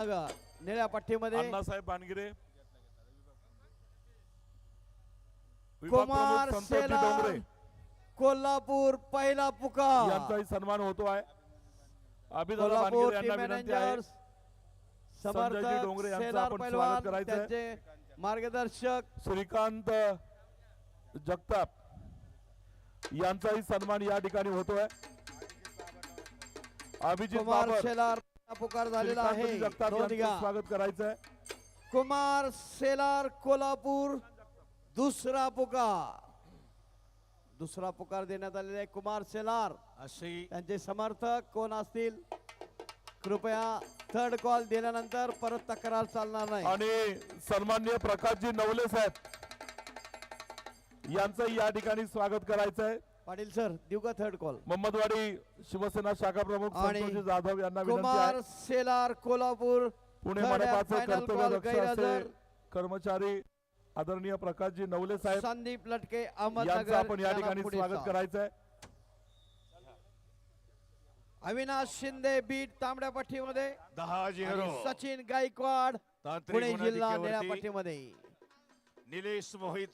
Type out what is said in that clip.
निळ्या पट्टीमध्ये अण्णासाहेब विभाग कुमार शेलार कोल्हापूर पहिला पुकार. यांचाही सन्मान होतो आहे. अभिदादा कोल्हापूर बाणगिरे टीम यांना विनंती आहे. मॅनेजर्स संजयजी समर्थक डोंगरे यांचं शेलार आपण स्वागत पैलवान करायचं आहे. त्यांचे मार्गदर्शक. श्रीकांत जगताप यांचाही सन्मान या ठिकाणी होतोय. अभिजित कुमार बाबर. शेलार पुकार झालेला आहे. स्वागत करायचं आहे कुमार शेलार कोल्हापूर दुसरा पुकार. दुसरा पुकार देण्यात आलेला आहे कुमार शेलार अशी त्यांचे समर्थक कोण असतील? कृपया थर्ड कॉल दिल्यानंतर परत तक्रार चालणार नाही. आणि सन्मान्य प्रकाशजी नवले साहेब यांचं या ठिकाणी स्वागत करायचं आहे पाटील सर देऊ का थर्ड कॉल मोहम्मदवाडी शिवसेना शाखा प्रमुख आणि संतोषजी जाधव यांना विनंती कुमार आहे शेलार कोल्हापूर पुणे third and मनपाचे final कर्तव्य call दक्ष गैरहजर. असे कर्मचारी आदरणीय प्रकाशजी नवले साहेब संदीप लटके यांचं अहमदनगर आपण या यांना ठिकाणी पुढे स्वागत जा. करायचं आहे अविनाश शिंदे बीट तांबड्या पट्टीमध्ये दहा आणि झिरो सचिन गायकवाड तांत्रिक पुणे जिल्हा निळ्या पट्टीमध्ये निलेश मोहिते.